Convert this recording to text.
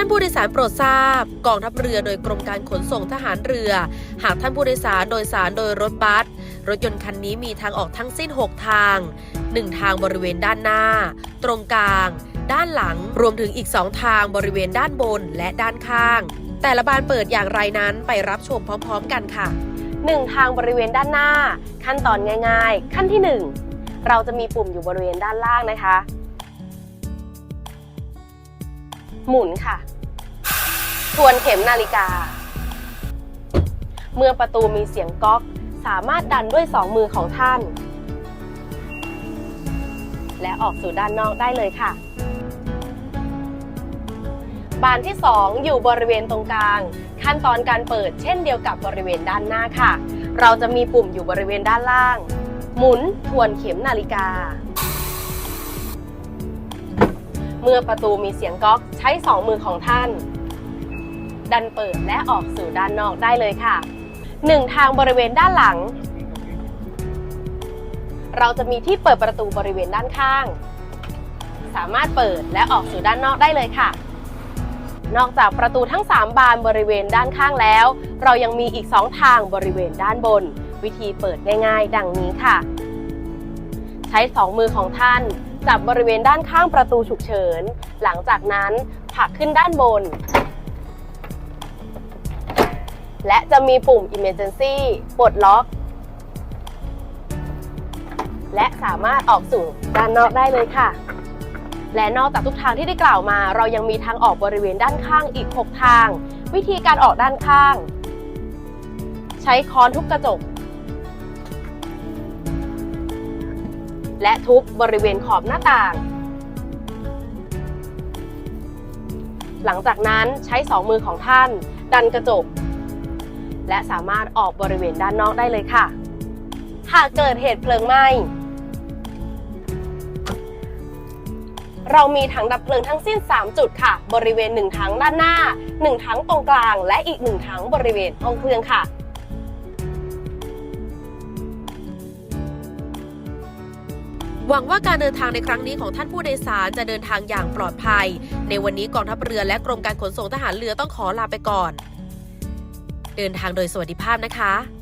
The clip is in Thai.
านผู้โดยสารโปรดทราบ กองทัพเรือโดยกรมการขนส่งทหารเรือ หากท่านผู้โดยสารโดยสารโดยรถบัสรถยนต์คันนี้มีทางออกทั้งสิ้น 6 ทาง 1 ทางบริเวณด้านหน้า ตรงกลาง ด้านหลัง รวมถึงอีก 2 ทางบริเวณด้านบนและด้านข้าง แต่ละบานเปิดอย่างไรนั้นไปรับชมพร้อม ๆ กันค่ะ 1 ทางบริเวณด้านหน้า ขั้นตอนง่าย ๆ ขั้นที่ 1 เราจะมีปุ่มอยู่บริเวณด้านล่างนะคะ หมุนค่ะ ทวนเข็มนาฬิกา เมื่อประตูมีเสียงก๊อกสามารถดันด้วยสองมือของท่าน และออกสู่ด้านนอกได้เลยค่ะ บานที่ 2 อยู่บริเวณตรงกลาง ขั้นตอนการเปิดเช่นเดียวกับบริเวณด้านหน้าค่ะ เราจะมีปุ่มอยู่บริเวณด้านล่าง หมุนทวนเข็มนาฬิกา เมื่อประตูมีเสียงก๊อกใช้สองมือของท่าน ดันเปิดและออกสู่ด้านนอกได้เลยค่ะหนึ่งทางบริเวณด้านหลัง เราจะมีที่เปิดประตูบริเวณด้านข้าง สามารถเปิดและออกสู่ด้านนอกได้เลยค่ะ นอกจากประตูทั้ง 3 บานบริเวณด้านข้างแล้ว เรายังมีอีก 2 ทางบริเวณด้านบน วิธีเปิดง่ายๆ ดังนี้ค่ะ ใช้ 2 มือของท่านจับบริเวณด้านข้างประตูฉุกเฉิน หลังจากนั้นผลักขึ้นด้านบน และจะมีปุ่ม Emergency ปลดล็อก และสามารถออกสู่ด้านนอกได้เลยค่ะ และนอกจากทุกทางที่ได้กล่าวมา เรายังมีทางออกบริเวณด้านข้างอีก 6 ทาง วิธีการออกด้านข้าง ใช้ค้อนทุบกระจก และทุบบริเวณขอบหน้าต่าง หลังจากนั้นใช้สองมือของท่าน ดันกระจก และสามารถออกบริเวณด้านนอกได้เลยค่ะ หากเกิดเหตุเพลิงไหม้ เรามีถังดับเพลิงทั้งสิ้น 3 จุดค่ะ บริเวณ 1 ถังด้านหน้า 1 ถังตรงกลาง และอีก 1 ถังบริเวณห้องเครื่องค่ะหวังว่าการเดินทางในครั้งนี้ของท่านผู้โดยสารจะเดินทางอย่างปลอดภัย ในวันนี้กองทัพเรือและกรมการขนส่งทหารเรือต้องขอลาไปก่อน เดินทางโดยสวัสดิภาพนะคะ